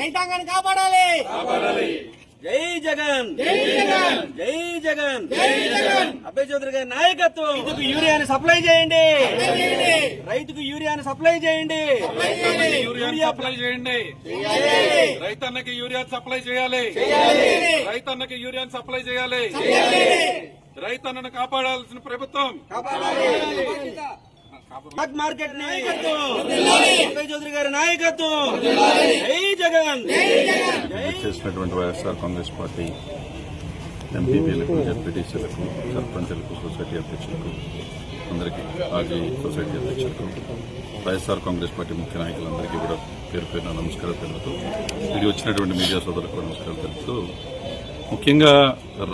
రైతాంగాన్ని కాపాడాలి. జై జగన్. జై జగన్. జై జగన్. జై జగన్. అభయ్ చౌదరి గారి నాయకత్వం. రైతుకు యూరియాని సప్లై చేయండి. రైతుకు యూరియాని సప్లై చేయండి. యూరియా సప్లై చేయండి. రైతన్నకి యూరియా సప్లై చేయాలి. రైతన్నకి యూరియా సప్లై చేయాలి. రైతన్నను కాపాడాల్సిన ప్రభుత్వం. బ్లాక్ మార్కెట్ చౌదరి గారి నాయకత్వం! జై జగన్! చేసినటువంటి వైఎస్ఆర్ కాంగ్రెస్ పార్టీ ఎంపీపీలకు జడ్పీటీసీలకు సర్పంచులకు సొసైటీ అధ్యక్షులకు అందరికీ ఆర్జీ సొసైటీ అధ్యక్షులకు వైఎస్ఆర్ కాంగ్రెస్ పార్టీ ముఖ్య నాయకులందరికీ కూడా పేరు పేరున నమస్కారం తెలుపుతూ ఇది వచ్చినటువంటి మీడియా సోదరులకు కూడా నమస్కారం తెలుపుతూ ముఖ్యంగా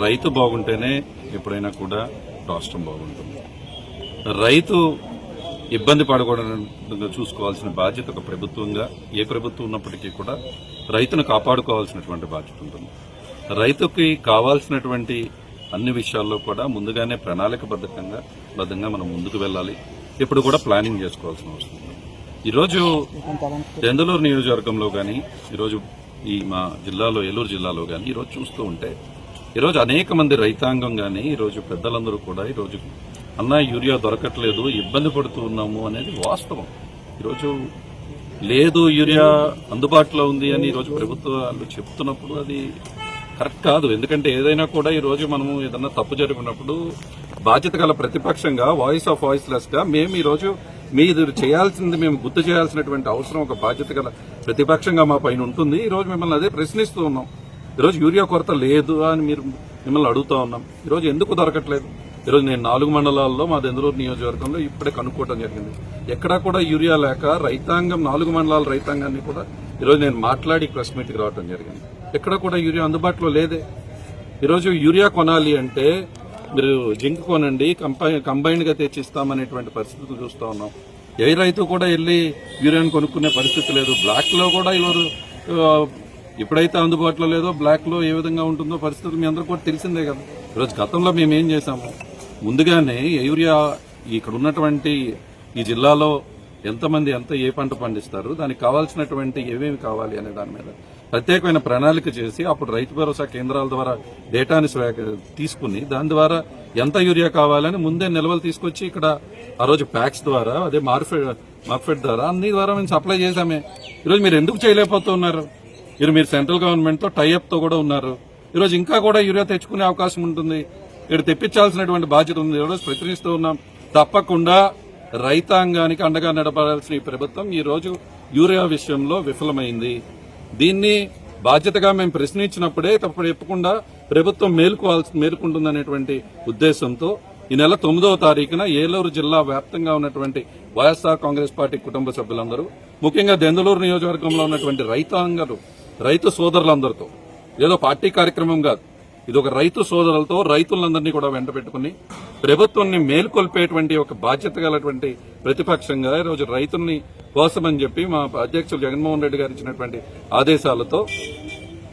రైతు బాగుంటేనే ఎప్పుడైనా కూడా రాష్ట్రం బాగుంటుంది. రైతు ఇబ్బంది పడకూడదు చూసుకోవాల్సిన బాధ్యత ఒక ప్రభుత్వంగా ఏ ప్రభుత్వం ఉన్నప్పటికీ కూడా రైతును కాపాడుకోవాల్సినటువంటి బాధ్యత ఉంటుంది. రైతుకి కావాల్సినటువంటి అన్ని విషయాల్లో కూడా ముందుగానే ప్రణాళికబద్ధంగా బద్ధంగా మనం ముందుకు వెళ్ళాలి. ఇప్పుడు కూడా ప్లానింగ్ చేసుకోవాల్సిన అవసరం ఉంది. ఈరోజు దెందలూరు నియోజకవర్గంలో కానీ ఈరోజు ఈ మా జిల్లాలో ఏలూరు జిల్లాలో కానీ ఈరోజు చూస్తూ ఉంటే ఈరోజు అనేక మంది రైతాంగం కానీ ఈరోజు పెద్దలందరూ కూడా ఈరోజు అన్నా యూరియా దొరకట్లేదు ఇబ్బంది పడుతూ ఉన్నాము అనేది వాస్తవం. ఈరోజు లేదు యూరియా అందుబాటులో ఉంది అని ఈరోజు ప్రభుత్వాలు చెప్తున్నప్పుడు అది కరెక్ట్ కాదు. ఎందుకంటే ఏదైనా కూడా ఈరోజు మనము ఏదన్నా తప్పు జరిగినప్పుడు బాధ్యత గల ప్రతిపక్షంగా వాయిస్ ఆఫ్ వాయిస్ లెస్గా మేము ఈరోజు రోజు మీరు చేయాల్సింది మేము గుర్తు చేయాల్సినటువంటి అవసరం ఒక బాధ్యత గల ప్రతిపక్షంగా మా పైన ఉంటుంది. ఈరోజు మిమ్మల్ని అదే ప్రశ్నిస్తూ ఉన్నాం. ఈరోజు యూరియా కొరత లేదు అని మీరు మిమ్మల్ని అడుగుతా ఉన్నాం. ఈరోజు ఎందుకు దొరకట్లేదు? ఈరోజు నేను నాలుగు మండలాల్లో మా దెందరూరు నియోజకవర్గంలో ఇప్పుడే కనుక్కోవడం జరిగింది. ఎక్కడా కూడా యూరియా లేక రైతాంగం నాలుగు మండలాల రైతాంగాన్ని కూడా ఈరోజు నేను మాట్లాడి ప్రెస్ మీట్కి రావడం జరిగింది. ఎక్కడ కూడా యూరియా అందుబాటులో లేదే. ఈరోజు యూరియా కొనాలి అంటే మీరు జింక్ కొనండి కంపై- కంబైన్డ్ తెచ్చిస్తామనేటువంటి పరిస్థితులు చూస్తూ ఉన్నాం. ఏ రైతు కూడా వెళ్ళి యూరియాను కొనుక్కునే పరిస్థితి లేదు. బ్లాక్లో కూడా ఈరోజు ఎప్పుడైతే అందుబాటులో లేదో బ్లాక్లో ఏ విధంగా ఉంటుందో పరిస్థితులు మీ అందరూ కూడా తెలిసిందే కదా. ఈరోజు గతంలో మేము ఏం చేశాము? ముందుగానే యూరియా ఇక్కడ ఉన్నటువంటి ఈ జిల్లాలో ఎంతమంది ఎంత ఏ పంట పండిస్తారు దానికి కావాల్సినటువంటి ఏమేమి కావాలి అనే దాని మీద ప్రత్యేకమైన ప్రణాళిక చేసి అప్పుడు రైతు భరోసా కేంద్రాల ద్వారా డేటాని తీసుకుని దాని ద్వారా ఎంత యూరియా కావాలని ముందే నిల్వలు తీసుకొచ్చి ఇక్కడ ఆ రోజు ప్యాక్స్ ద్వారా అదే మార్ఫెడ్ మార్ఫెడ్ ద్వారా అన్ని ద్వారా మేము సప్లై చేశామే. ఈరోజు మీరు ఎందుకు చేయలేకపోతున్నారు? మీరు మీరు సెంట్రల్ గవర్నమెంట్తో టైఅప్తో కూడా ఉన్నారు. ఈరోజు ఇంకా కూడా యూరియా తెచ్చుకునే అవకాశం ఉంటుంది. ఇక్కడ తెప్పించాల్సినటువంటి బాధ్యత ఉంది. ఈరోజు ప్రయత్నిస్తూ ఉన్నాం. తప్పకుండా రైతాంగానికి అండగా నడపాల్సిన ఈ ప్రభుత్వం ఈ రోజు యూరియా విషయంలో విఫలమైంది. దీన్ని బాధ్యతగా మేము ప్రశ్నించినప్పుడే తప్పుడు చెప్పకుండా ప్రభుత్వం మేలుకోవాల్సి మేలుకుంటుందనేటువంటి ఉద్దేశంతో ఈ నెల తొమ్మిదవ తారీఖున ఏలూరు జిల్లా వ్యాప్తంగా ఉన్నటువంటి వైఎస్ఆర్ కాంగ్రెస్ పార్టీ కుటుంబ సభ్యులందరూ ముఖ్యంగా దెందులూరు నియోజకవర్గంలో ఉన్నటువంటి రైతాంగలు రైతు సోదరులందరితో ఏదో పార్టీ కార్యక్రమం కాదు ఇది ఒక రైతు సోదరులతో రైతులందరినీ కూడా వెంట పెట్టుకుని ప్రభుత్వాన్ని మేల్కొల్పేటువంటి ఒక బాధ్యత గలటువంటి ప్రతిపక్షంగా ఈరోజు రైతుల్ని కోసమని చెప్పి మా అధ్యక్షులు జగన్మోహన్ రెడ్డి గారు ఇచ్చినటువంటి ఆదేశాలతో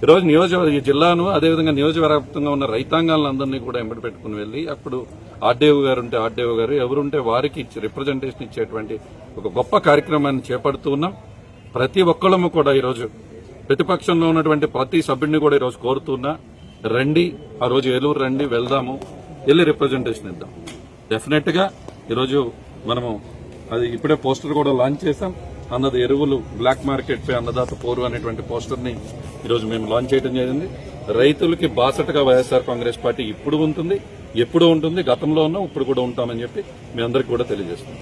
ఈరోజు నియోజకవర్గ ఈ జిల్లాను అదేవిధంగా నియోజకవర్గంగా ఉన్న రైతాంగాలందరినీ కూడా ఎంబడి పెట్టుకుని వెళ్ళి అప్పుడు ఆర్డీఓ గారు ఉంటే ఆర్డీఓ గారు ఎవరుంటే వారికి ఇచ్చి రిప్రజెంటేషన్ ఇచ్చేటువంటి ఒక గొప్ప కార్యక్రమాన్ని చేపడుతూ ఉన్నాం. ప్రతి ఒక్కళ్ళము కూడా ఈరోజు ప్రతిపక్షంలో ఉన్నటువంటి ప్రతి సభ్యుడిని కూడా ఈరోజు కోరుతున్నా రండి ఆ రోజు ఏలూరు రండి వెళ్దాము వెళ్ళి రిప్రజెంటేషన్ ఇద్దాం. డెఫినెట్గా ఈరోజు మనము అది ఇప్పుడే పోస్టర్ కూడా లాంచ్ చేశాం. అన్నది ఎరువులు బ్లాక్ మార్కెట్ పై అన్నదాత పోరు అనేటువంటి పోస్టర్ని ఈరోజు మేము లాంచ్ చేయడం జరిగింది. రైతులకి బాసటగా వైఎస్ఆర్ కాంగ్రెస్ పార్టీ ఇప్పుడు ఉంటుంది ఎప్పుడు ఉంటుంది గతంలో ఉన్నాం ఇప్పుడు కూడా ఉంటామని చెప్పి మీ అందరికి కూడా తెలియజేస్తాం